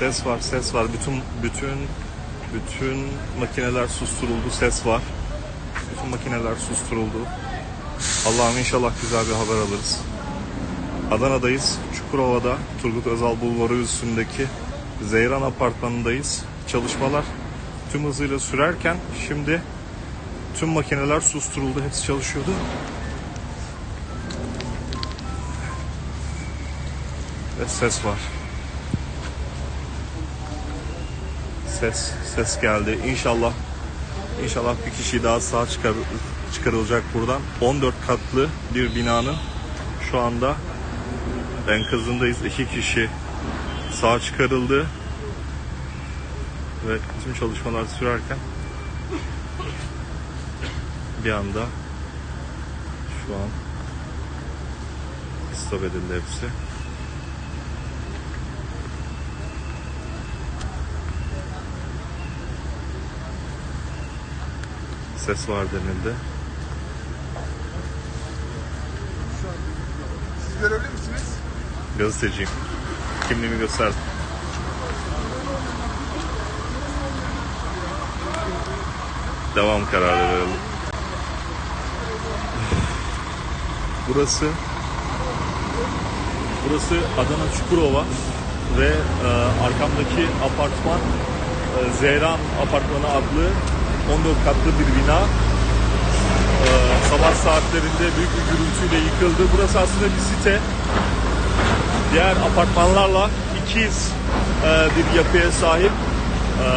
Ses var, ses var. Bütün bütün bütün makineler susturuldu, ses var. Bütün makineler susturuldu. Allah'ım inşallah güzel bir haber alırız. Adana'dayız. Çukurova'da Turgut Özal Bulvarı üstündeki Zeyran Apartmanı'ndayız. Çalışmalar tüm hızıyla sürerken şimdi tüm makineler susturuldu. Hepsi çalışıyordu. Ve ses var. Ses, ses geldi. İnşallah İnşallah bir kişi daha sağ çıkar, çıkarılacak buradan. 14 katlı bir binanın şu anda enkazındayız. İki kişi sağ çıkarıldı. Ve tüm çalışmalar sürerken bir anda şu an stop edildi hepsi. Ses var denildi. Siz görevli misiniz? Gazeteciyim. Kimliğimi gösterdim. Devam kararı verelim. Burası Burası Adana Çukurova ve e, arkamdaki apartman e, Zeyran Apartmanı adlı 14 katlı bir bina. E, sabah saatlerinde büyük bir gürültüyle yıkıldı. Burası aslında bir site diğer apartmanlarla ikiz e, bir yapıya sahip. E,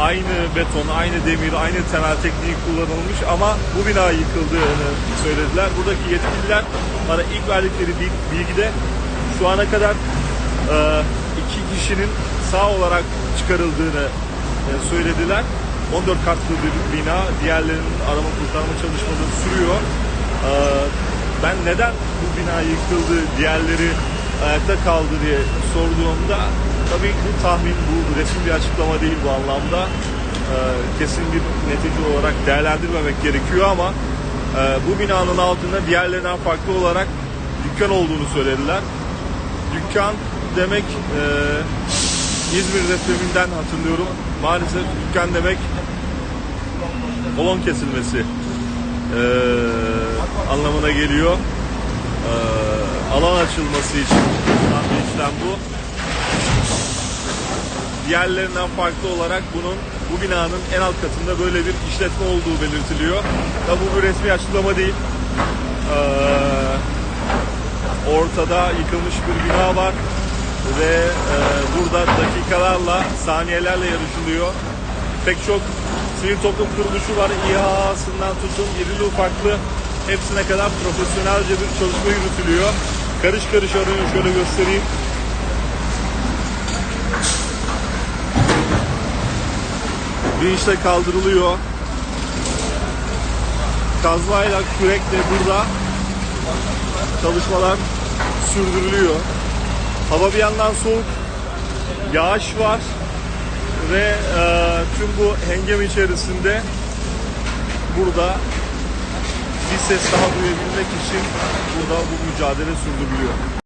aynı beton, aynı demir, aynı temel tekniği kullanılmış ama bu bina yıkıldığını söylediler. Buradaki yetkililer bana ilk verdikleri bil- bilgide şu ana kadar e, iki kişinin sağ olarak çıkarıldığını e, söylediler. 14 katlı bir bina, diğerlerinin arama kurtarma çalışmaları sürüyor. E, ben neden bu bina yıkıldı, diğerleri ayakta kaldı diye sorduğumda tabii bu tahmin, bu resmi bir açıklama değil bu anlamda. Ee, kesin bir netice olarak değerlendirmemek gerekiyor ama e, bu binanın altında diğerlerinden farklı olarak dükkan olduğunu söylediler. Dükkan demek e, İzmir depreminden hatırlıyorum. Maalesef dükkan demek kolon kesilmesi e, anlamına geliyor. E, alan açılması için yapılan işlem bu. Diğerlerinden farklı olarak bunun bu binanın en alt katında böyle bir işletme olduğu belirtiliyor. Tabi bu bir resmi açıklama değil. E, ortada yıkılmış bir bina var ve e, burada dakikalarla, saniyelerle yarışılıyor. Pek çok sivil toplum kuruluşu var. İHA'sından tutun, irili ufaklı hepsine kadar profesyonelce bir çalışma yürütülüyor. Karış karış arıyor şöyle göstereyim. Vinçle kaldırılıyor. Kazmayla, kürekle burada çalışmalar sürdürülüyor. Hava bir yandan soğuk, yağış var ve e, tüm bu hengame içerisinde burada bir ses daha duyabilmek için burada bu mücadele sürdürülüyor.